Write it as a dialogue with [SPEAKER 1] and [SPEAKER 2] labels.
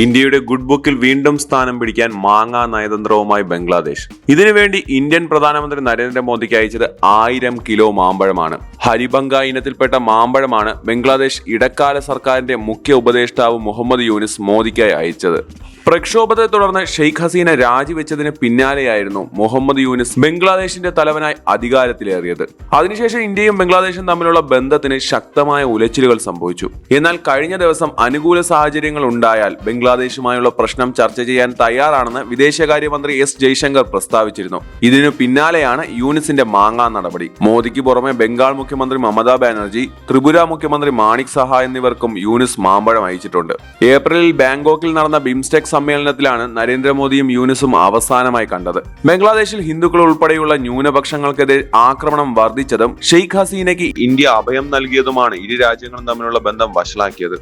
[SPEAKER 1] ഇന്ത്യയുടെ ഗുഡ് ബുക്കിൽ വീണ്ടും സ്ഥാനം പിടിക്കാൻ മാങ്ങ നയതന്ത്രവുമായി ബംഗ്ലാദേശ്. ഇതിനുവേണ്ടി ഇന്ത്യൻ പ്രധാനമന്ത്രി നരേന്ദ്രമോദിക്ക് അയച്ചത് ആയിരം കിലോ മാമ്പഴമാണ്. ഹരിബംഗ ഇനത്തിൽപ്പെട്ട മാമ്പഴമാണ് ബംഗ്ലാദേശ് ഇടക്കാല സർക്കാരിന്റെ മുഖ്യ ഉപദേഷ്ടാവ് മുഹമ്മദ് യൂനിസ് മോദിക്കായി അയച്ചത്. പ്രക്ഷോഭത്തെ തുടർന്ന് ഷെയ്ഖ് ഹസീന രാജിവെച്ചതിന് പിന്നാലെയായിരുന്നു മുഹമ്മദ് യൂനിസ് ബംഗ്ലാദേശിന്റെ തലവനായി അധികാരത്തിലേറിയത്. അതിനുശേഷം ഇന്ത്യയും ബംഗ്ലാദേശും തമ്മിലുള്ള ബന്ധത്തിന് ശക്തമായ ഉലച്ചിലുകൾ സംഭവിച്ചു. എന്നാൽ കഴിഞ്ഞ ദിവസം അനുകൂല സാഹചര്യങ്ങൾ ഉണ്ടായാൽ ബംഗ്ലാദേശുമായുള്ള പ്രശ്നം ചർച്ച ചെയ്യാൻ തയ്യാറാണെന്ന് വിദേശകാര്യമന്ത്രി എസ് ജയശങ്കർ പ്രസ്താവിച്ചിരുന്നു. ഇതിനു പിന്നാലെയാണ് യൂനിസിന്റെ മാങ്ങാ നടപടി. മോദിക്ക് പുറമെ ബംഗാൾ മുഖ്യമന്ത്രി മമതാ ബാനർജി ത്രിപുര മുഖ്യമന്ത്രി മാണിക് സഹ എന്നിവർക്കും യൂനിസ് മാമ്പഴം അയച്ചിട്ടുണ്ട്. ഏപ്രിലിൽ ബാങ്കോക്കിൽ നടന്ന ബിംസ്റ്റെക് സമ്മേളനത്തിലാണ് നരേന്ദ്രമോദിയും യൂനിസും അവസാനമായി കണ്ടത്. ബംഗ്ലാദേശിൽ ഹിന്ദുക്കൾ ഉൾപ്പെടെയുള്ള ന്യൂനപക്ഷങ്ങൾക്കെതിരെ ആക്രമണം വർദ്ധിച്ചതും ഷെയ്ഖ് ഹസീനയ്ക്ക് ഇന്ത്യ അഭയം നൽകിയതുമാണ് ഇരു രാജ്യങ്ങളും തമ്മിലുള്ള ബന്ധം വഷളാക്കിയത്.